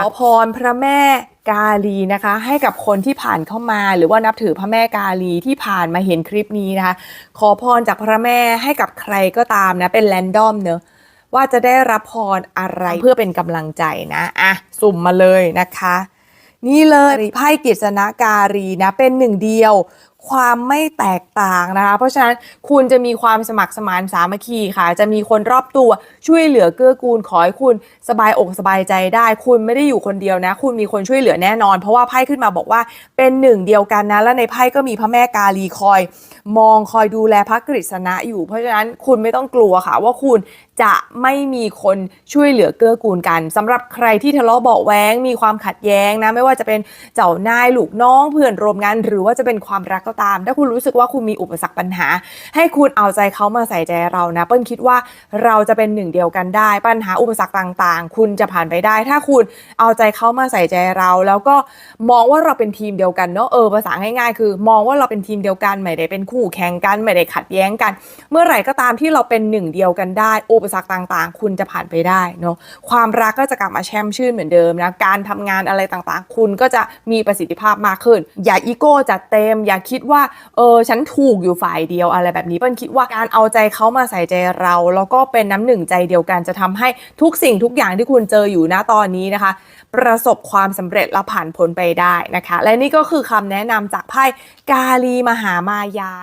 ขอพรพระแม่กาลีนะคะ ให้กับคนที่ผ่านเข้ามา หรือว่านับถือพระแม่กาลีที่ผ่านมาเห็นคลิปนี้นะคะ ขอพรจากพระแม่ให้กับใครก็ตามนะเป็นแรนดอมเนอะว่าจะได้รับพรอะไรเพื่อเป็นกำลังใจนะอะสุ่มมาเลยนะคะ นี่เลยไพ่กฤษณการีนะเป็นหนึ่งเดียว ความไม่แตกต่างนะคะ เพราะฉะนั้นคุณจะมีความสมัครสมานสามัคคีค่ะ จะมีคนรอบตัวช่วยเหลือเกื้อกูลขอให้คุณสบายอกสบายใจได้ คุณไม่ได้อยู่คนเดียวนะ คุณมีคนช่วยเหลือแน่นอน เพราะว่าไพ่ขึ้นมาบอกว่าเป็นหนึ่งเดียวกันนะและในไพ่ก็มีพระแม่กาลีคอย มองคอยดูแลพระกฤษณะอยู่ เพราะฉะนั้นคุณไม่ต้องกลัวค่ะ ว่าคุณจะไม่มีคนช่วยเหลือเกื้อกูลกันสำหรับใครที่ทะเลาะเบาแว้งมีความขัดแย้งนะไม่ว่าจะเป็นเจ้านายลูกน้องเพื่อนร่วมงานหรือว่าจะเป็นความรักก็ตาม ถ้าคุณรู้สึกว่าคุณมีอุปสรรคปัญหา ให้คุณเอาใจเขามาใส่ใจเรานะ เปิ้ลคิดว่าเราจะเป็นหนึ่งเดียวกันได้ ปัญหาอุปสรรคต่างๆ คุณจะผ่านไปได้ ถ้าคุณเอาใจเขามาใส่ใจเรา แล้วก็มองว่าเราเป็นทีมเดียวกันเนาะเออภาษาง่ายๆ คือ มองว่าเราเป็นทีมเดียวกันไม่ได้เป็นคู่แข่งกันไม่ได้ขัดแย้งกัน เมื่อไหร่ก็ตามที่เราเป็นหนึ่งเดียวกันได้ อุปสรรคต่างๆ คุณจะผ่านไปได้เนาะความรักก็จะกลับมาแช่มชื่นเหมือนเดิมนะการทำงานอะไรต่างๆ คุณก็จะมีประสิทธิภาพมากขึ้น อย่าอีโก้จัดเต็มอย่าคิดิดว่าเออฉันถูกอยู่ฝ่ายเดียวอะไรแบบนี้เปิ้ลคิดว่าการเอาใจเขามาใส่ใจเรา แล้วก็เป็นน้ำหนึ่งใจเดียวกันจะทำให้ทุกสิ่งทุกอย่างที่คุณเจออยู่ณตอนนี้นะคะ ประสบความสำเร็จและผ่านพ้นไปได้นะคะ และนี่ก็คือคำแนะนำจากไพ่กาลีมหามายา